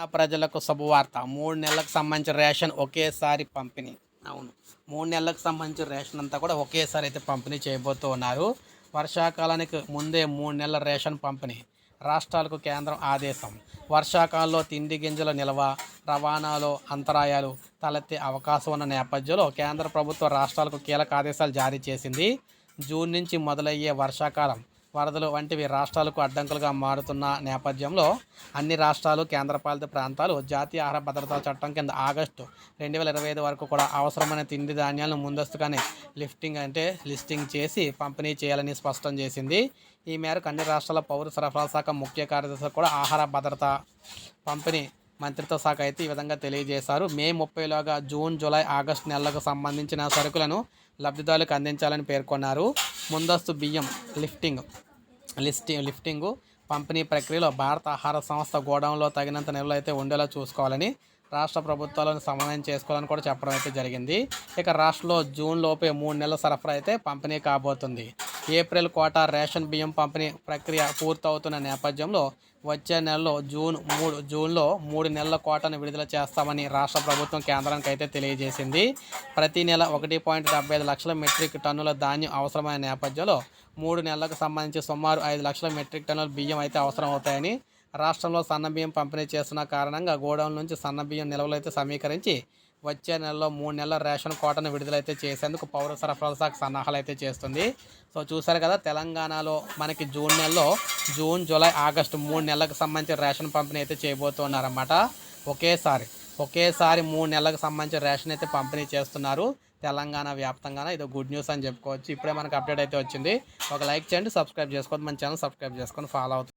తెలంగాణ ప్రజలకు శుభవార్త. మూడు నెలలకు సంబంధించిన రేషన్ ఒకేసారి పంపిణీ. అవును. మూడు నెలలకు సంబంధించిన రేషన్ అంతా కూడా ఒకేసారి అయితే పంపిణీ చేయబోతూ ఉన్నారు. వర్షాకాలానికి ముందే మూడు నెలల రేషన్ పంపిణీ. రాష్ట్రాలకు కేంద్రం ఆదేశం. వర్షాకాలంలో తిండి గింజల నిల్వ రవాణాలో అంతరాయాలు తలెత్తే అవకాశం ఉన్న నేపథ్యంలో కేంద్ర ప్రభుత్వం రాష్ట్రాలకు కీలక ఆదేశాలు జారీ చేసింది. జూన్ నుంచి మొదలయ్యే వర్షాకాలం వరదలు వంటివి రాష్ట్రాలకు అడ్డంకులుగా మారుతున్న నేపథ్యంలో అన్ని రాష్ట్రాలు కేంద్రపాలిత ప్రాంతాలు జాతీయ ఆహార భద్రతా చట్టం కింద ఆగస్టు రెండు వేల ఇరవై ఐదు వరకు కూడా అవసరమైన తిండి ధాన్యాలను ముందస్తుగానే లిఫ్టింగ్ అంటే లిస్టింగ్ చేసి పంపిణీ చేయాలని స్పష్టం చేసింది. ఈ మేరకు అన్ని రాష్ట్రాల పౌర సరఫరా శాఖ ముఖ్య కార్యదర్శి కూడా ఆహార భద్రత పంపిణీ మంత్రిత్వ శాఖ అయితే ఈ విధంగా తెలియజేశారు. మే ముప్పైలోగా జూన్ జూలై ఆగస్టు నెలలకు సంబంధించిన సరుకులను లబ్ధిదారులకు అందించాలని పేర్కొన్నారు. ముందస్తు బియ్యం లిఫ్టింగ్. లిస్టింగ్ లిఫ్టింగు పంపిణీ ప్రక్రియలో భారత ఆహార సంస్థ గోడౌన్లో తగినంత నిల్వలు అయితే ఉండేలా చూసుకోవాలని రాష్ట్ర ప్రభుత్వాలను సమన్వయం చేసుకోవాలని కూడా చెప్పడం అయితే జరిగింది. ఇక రాష్ట్రంలో జూన్ లోపే మూడు నెలల సరఫరా అయితే పంపిణీ కాబోతుంది. ఏప్రిల్ కోట రేషన్ బియ్యం పంపిణీ ప్రక్రియ పూర్తవుతున్న నేపథ్యంలో వచ్చే నెలలో జూన్ మూడు జూన్లో మూడు నెలల కోటను విడుదల చేస్తామని రాష్ట్ర ప్రభుత్వం కేంద్రానికి అయితే తెలియజేసింది. ప్రతి నెల ఒకటి పాయింట్ డెబ్బై ఐదు లక్షల మెట్రిక్ టన్నుల ధాన్యం అవసరమైన నేపథ్యంలో మూడు నెలలకు సంబంధించి సుమారు ఐదు లక్షల మెట్రిక్ టన్నుల బియ్యం అయితే అవసరం అవుతాయని రాష్ట్రంలో సన్న బియ్యం పంపిణీ చేస్తున్న కారణంగా గోడౌన్ నుంచి సన్న బియ్యం నిల్వలు అయితే సమీకరించి వచ్చే నెలలో మూడు నెలల రేషన్ కోటను విడుదలైతే చేసేందుకు పౌర సరఫరాల శాఖ సన్నాహాలు అయితే చేస్తుంది. సో చూసారు కదా తెలంగాణలో మనకి జూన్ నెలలో జూన్ జూలై ఆగస్టు మూడు నెలలకు సంబంధించిన రేషన్ పంపిణీ అయితే చేయబోతున్నారన్నమాట. ఒకేసారి ఒకేసారి మూడు నెలలకు సంబంధించిన రేషన్ అయితే పంపిణీ చేస్తున్నారు. తెలంగాణ వ్యాప్తంగా ఇది గుడ్ న్యూస్ అని చెప్పుకోవచ్చు. ఇప్పుడే మనకు అప్డేట్ అయితే వచ్చింది. ఒక లైక్ చేయండి సబ్స్క్రైబ్ చేసుకోండి మన ఛానల్ సబ్స్క్రైబ్ చేసుకొని ఫాలో అవుతుంది